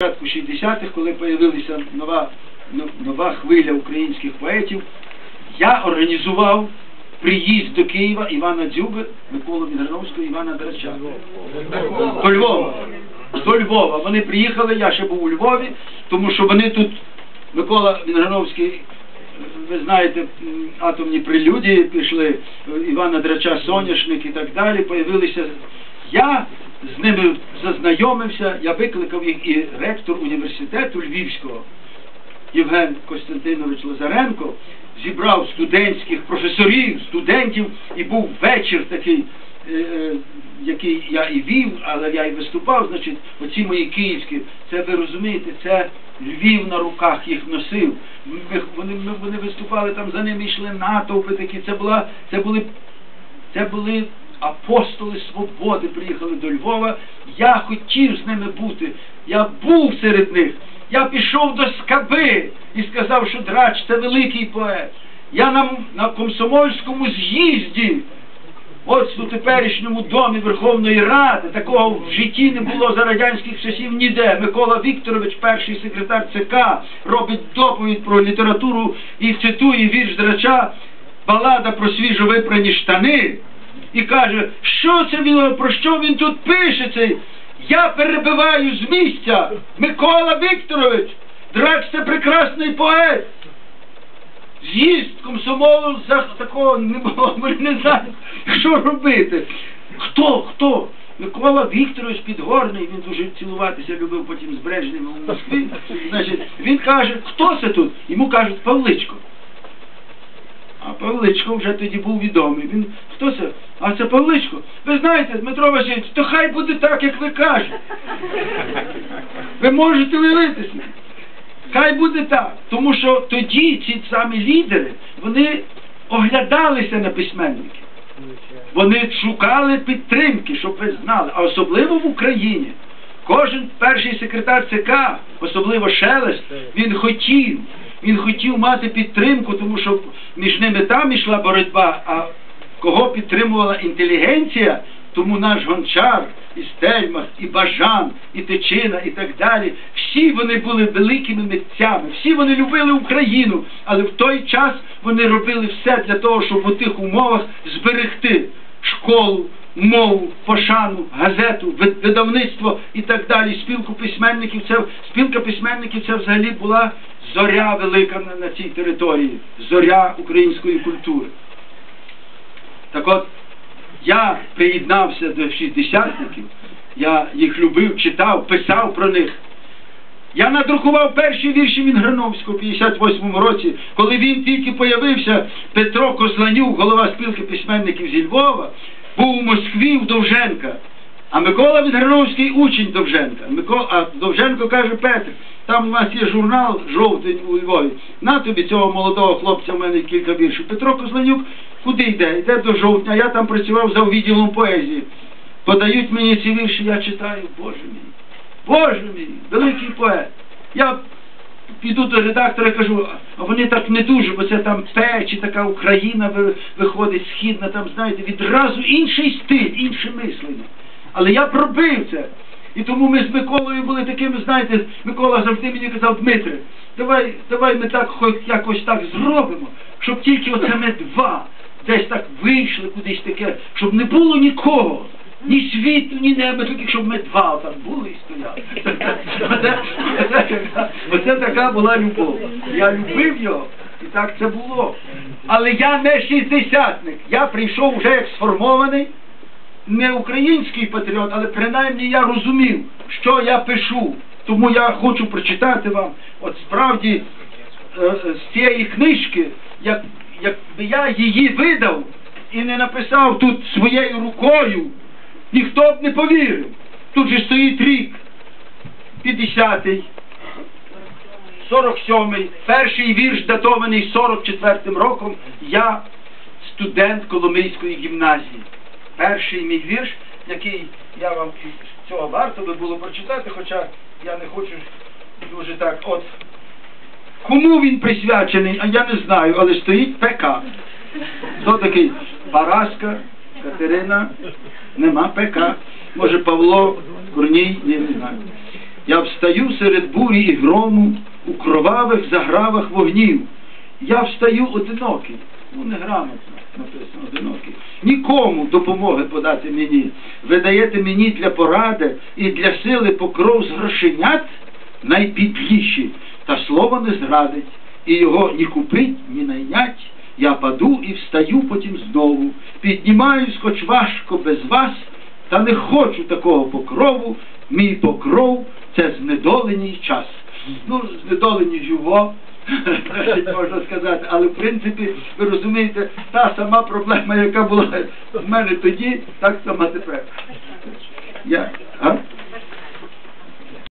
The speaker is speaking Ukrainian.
початку 60-х, коли з'явилася нова, ну- нова хвиля українських поетів, я організував приїзд до Києва Івана Дзюби, Миколи Відграновського, Івана Драча. До Львова. До Львова. Вони приїхали, я ще був у Львові, тому що вони тут, Микола Вінграновський, ви знаєте, атомні прелюдії пішли, Івана Драча, Соняшник і так далі, появилися. Я з ними зазнайомився, я викликав їх і ректор університету Львівського, Євген Костянтинович Лазаренко зібрав студентських професорів, студентів, і був вечір такий, е, е, який я і вів, але я і виступав, значить, оці мої київські, це ви розумієте, це Львів на руках їх носив. Вони, ми- вони виступали там, за ними йшли натовпи такі, це була, це були це були апостоли свободи, приїхали до Львова. Я хотів з ними бути. Я був серед них. Я пішов до скаби і сказав, що драч це великий поет. Я на, на комсомольському з'їзді, ось у теперішньому домі Верховної Ради, такого в житті не було за радянських часів ніде. Микола Вікторович, перший секретар ЦК, робить доповідь про літературу і цитує вірш драча балада про свіжо випрані штани і каже, що це він, про що він тут пише цей? Я перебиваю з місця. Микола Вікторович, драч це прекрасний поет. З'їзд комсомолу за такого не було, ми не знаємо, що робити. Хто? Хто? Микола Вікторович Підгорний, він дуже цілуватися любив потім з Брежневим у Москві. Значить, він каже, хто це тут? Йому кажуть, Павличко. А Павличко вже тоді був відомий. Він хто це? А це Павличко. Ви знаєте, Дмитро Васильович, то хай буде так, як ви кажете. Ви можете уявитися. Хай буде так. Тому що тоді ці самі лідери, вони оглядалися на письменників. Вони шукали підтримки, щоб ви знали, а особливо в Україні. Кожен перший секретар ЦК, особливо Шелест, він хотів, він хотів мати підтримку, тому що між ними там йшла боротьба, а кого підтримувала інтелігенція, тому наш гончар, і Стельмах, і Бажан, і Тичина, і так далі, всі вони були великими митцями, всі вони любили Україну, але в той час вони робили все для того, щоб у тих умовах зберегти школу, мову, пошану, газету, видавництво і так далі. Спілку письменників. Це спілка письменників це взагалі була зоря велика на, на цій території, зоря української культури. Так от, я приєднався до шістдесятників, я їх любив, читав, писав про них. Я надрукував перші вірші Вінграновського в 58-му році, коли він тільки появився, Петро Козланюк, голова спілки письменників зі Львова, був у Москві в Довженка. А Микола Вінграновський учень Довженка. Микола, а Довженко каже, Петр, там у нас є журнал жовтень у Львові. На тобі цього молодого хлопця, в мене кілька віршів. Петро Козланюк куди йде? Йде до жовтня, я там працював за відділом поезії. Подають мені ці вірші, я читаю, Боже мій. Боже мій, великий поет. Я піду до редактора і кажу, а вони так не дуже, бо це там печі, така Україна виходить східна, там, знаєте, відразу інший стиль, інше мислення. Але я пробив це. І тому ми з Миколою були такими, знаєте, Микола завжди мені казав, Дмитре, давай, давай ми так хоч якось так зробимо, щоб тільки оце ми два десь так вийшли кудись таке, щоб не було нікого. Ні світу, ні неба, тільки щоб ми два там були і стояли. Оце, така- була любов. Я любив його, і так це було. Але я не шістдесятник. Я прийшов вже як сформований, не український патріот, але принаймні я розумів, що я пишу. Тому я хочу прочитати вам, от справді е, е, з цієї книжки, як, якби я її видав і не написав тут своєю рукою, ніхто б не повірив. Тут же стоїть рік, 50-й, 47-й, перший вірш датований 44-м роком, я студент Коломийської гімназії. Перший мій вірш, який я вам цього варто би було прочитати, хоча я не хочу дуже так. От кому він присвячений, а я не знаю, але стоїть ПК. Хто такий? Параска, Катерина, нема ПК. Може Павло, Корній, ні, не знаю. Я встаю серед бурі і грому у кровавих загравах вогнів. Я встаю одинокий. Ну, неграмотно написано одинокий. Нікому допомоги подати мені. Ви даєте мені для поради і для сили покров з грошенят найпідліші, та слово не зрадить, і його ні купить, ні найнять. Я паду і встаю потім знову. Піднімаюсь, хоч важко без вас, та не хочу такого покрову. Мій покров це знедолений час. Ну, знедолені його, можна сказати, але в принципі, ви розумієте, та сама проблема, яка була в мене тоді, так сама тепер. Я, а?